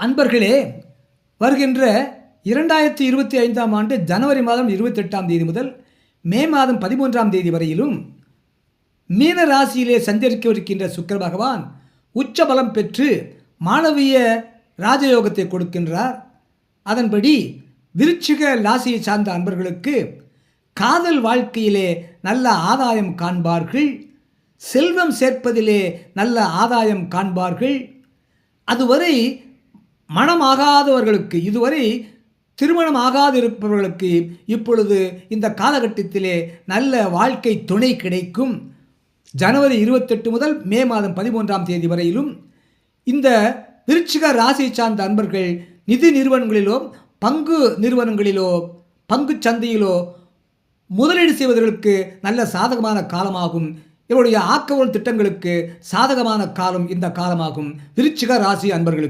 அன்பர்களே வருகின்ற இரண்டாயிரத்தி இருபத்தி ஐந்தாம் ஆண்டு ஜனவரி மாதம் இருபத்தெட்டாம் தேதி முதல் மே மாதம் பதிமூன்றாம் தேதி வரையிலும் மீன ராசியிலே சஞ்சரிக்கவிருக்கின்ற சுக்கர பகவான் உச்ச பலம் பெற்று மாணவிய ராஜயோகத்தை கொடுக்கின்றார். அதன்படி விருச்சிக ராசியை சார்ந்த அன்பர்களுக்கு காதல் வாழ்க்கையிலே நல்ல ஆதாயம் காண்பார்கள். செல்வம் சேர்ப்பதிலே நல்ல ஆதாயம் காண்பார்கள். அதுவரை மனமாகாதவர்களுக்கு இதுவரை திருமணம் ஆகாதிருப்பவர்களுக்கு இப்பொழுது இந்த காலகட்டத்திலே நல்ல வாழ்க்கை துணை கிடைக்கும். ஜனவரி இருபத்தெட்டு முதல் மே மாதம் பதிமூன்றாம் தேதி வரையிலும் இந்த விருச்சிக ராசி சார்ந்த அன்பர்கள் நிதி நிறுவனங்களிலோ பங்கு நிறுவனங்களிலோ பங்கு சந்தையிலோ முதலீடு செய்வதற்கு நல்ல சாதகமான காலமாகும். இவருடைய ஆக்கவல் திட்டங்களுக்கு சாதகமான காலம் இந்த காலமாகும். விருச்சிக ராசி அன்பர்களுக்கு.